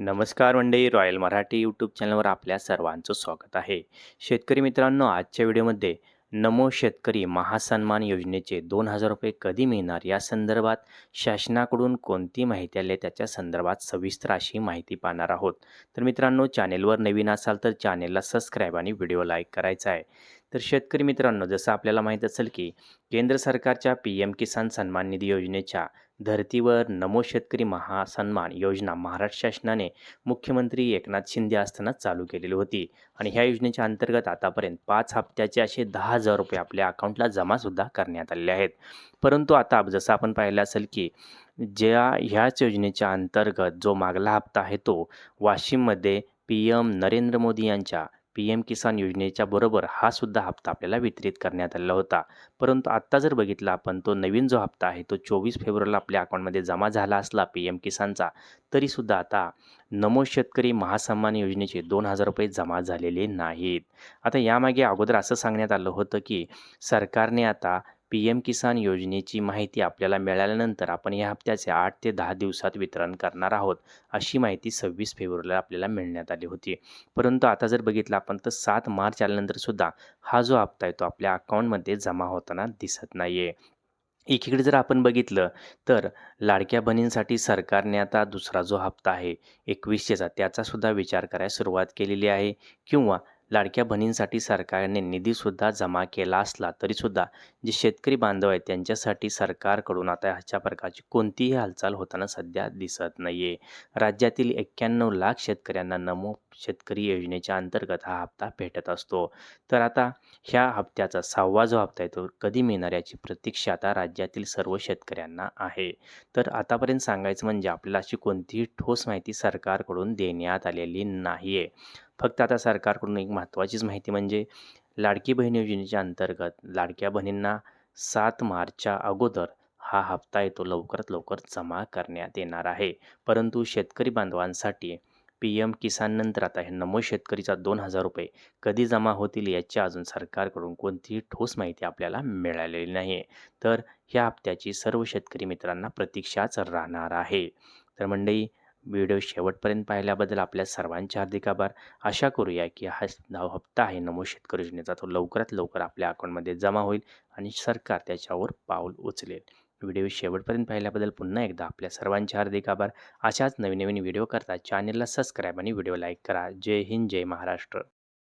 नमस्कार मंडळी. Royal Marathi YouTube चॅनलवर आपल्या सर्वांचं स्वागत आहे. शेतकरी मित्रांनो आजच्या व्हिडिओमध्ये नमो शेतकरी महासन्मान योजनेचे दोन हजार रुपये कधी मिळणार? या संदर्भात शासनाकडून कोणती माहिती आली त्याच्या संदर्भात सविस्तर अशी माहिती पाहणार आहोत. तर मित्रांनो चॅनेलवर नवीन असाल तर चॅनेलला सबस्क्राईब आणि व्हिडिओ लाईक करायचा आहे. तर शेतकरी मित्रांनो जसं आपल्याला माहीत असेल की केंद्र सरकारच्या पी एम किसान सन्मान निधी योजनेच्या धर्तीवर नमो शेतकरी महासन्मान योजना महाराष्ट्र शासनाने मुख्यमंत्री एकनाथ शिंदे असताना चालू केलेली होती. आणि ह्या योजनेच्या अंतर्गत आतापर्यंत पाच हप्त्याचे असे दहा हजार रुपये आपल्या अकाउंटला जमासुद्धा करण्यात आलेले आहेत. परंतु आता जसं आपण पाहिलं असेल की ज्या ह्याच योजनेच्या अंतर्गत जो मागला हप्ता आहे तो वाशिममध्ये पी एम नरेंद्र मोदी यांच्या पी एम किसान योजनेच्या बरोबर हा सुद्धा हप्ता आपल्याला वितरित करण्यात आलेला होता. परंतु आत्ता जर बघितला आपण तो नवीन जो हप्ता आहे तो चोवीस फेब्रुवारीला आपल्या अकाउंटमध्ये जमा झाला असला पी एम किसानचा तरीसुद्धा आता नमो शेतकरी महासन्मान योजनेचे दोन हजार रुपये जमा झालेले नाहीत. आता यामागे अगोदर असं सांगण्यात आलं होतं की सरकारने आता पी एम किसान योजनेची माहिती आपल्याला मिळाल्यानंतर आपण या हप्त्याचे आठ ते दहा दिवसात वितरण करणार आहोत अशी माहिती सव्वीस फेब्रुवारीला आपल्याला मिळण्यात आली होती. परंतु आता जर बघितलं आपण तर सात मार्च आल्यानंतरसुद्धा हा जो हप्ता आहे तो आपल्या अकाउंटमध्ये जमा होताना दिसत नाही आहे एकीकडे जर आपण बघितलं तर लाडक्या बहिणींसाठी सरकारने आता दुसरा जो हप्ता आहे एकवीसशेचा त्याचासुद्धा विचार करायला सुरुवात केलेली आहे किंवा लाडक्या बहिणींसाठी सरकारने निधीसुद्धा जमा केला असला तरीसुद्धा जे शेतकरी बांधव आहेत त्यांच्यासाठी सरकारकडून आता अशा प्रकारची कोणतीही हालचाल होताना सध्या दिसत नाही आहे राज्यातील एक्क्याण्णव लाख शेतकऱ्यांना नमो शेतकरी योजनेच्या अंतर्गत हा हप्ता भेटत असतो. तर आता ह्या हप्त्याचा सहावा जो हप्ता आहे तो कधी मिळणार याची प्रतीक्षा आता राज्यातील सर्व शेतकऱ्यांना आहे. तर आतापर्यंत सांगायचं म्हणजे आपल्याला अशी कोणतीही ठोस माहिती सरकारकडून देण्यात आलेली नाही आहे फक्त आता सरकारकडून एक महत्त्वाचीच माहिती म्हणजे लाडकी बहीण योजनेच्या अंतर्गत लाडक्या बहिणींना सात मार्चच्या अगोदर हा हप्ता येतो लवकरात लवकर जमा करण्यात येणार आहे. परंतु शेतकरी बांधवांसाठी पी एम किसान नंतर आता हे नमो शेतकरीचा दोन हजार रुपये कधी जमा होतील याची अजून सरकारकडून कोणतीही ठोस माहिती आपल्याला मिळालेली नाही तर ह्या हप्त्याची सर्व शेतकरी मित्रांना प्रतीक्षाच राहणार आहे. तर मंडळी व्हिडिओ शेवटपर्यंत पाहिल्याबद्दल आपल्या सर्वांचे हार्दिक आभार. आशा करूया की हा ज- हप्ता आहे नमो शेतकरी योजनेचा तो लवकरात लवकर आपल्या अकाउंटमध्ये जमा होईल आणि सरकार त्याच्यावर पाऊल उचलेल. व्हिडिओ शेवटपर्यंत पाहिल्याबद्दल पुन्हा एकदा आपल्या सर्वांचे हार्दिक आभार. अशाच नवीन नवीन व्हिडिओ करता चॅनेलला सबस्क्राईब आणि व्हिडिओ लाईक करा. जय हिंद जय महाराष्ट्र.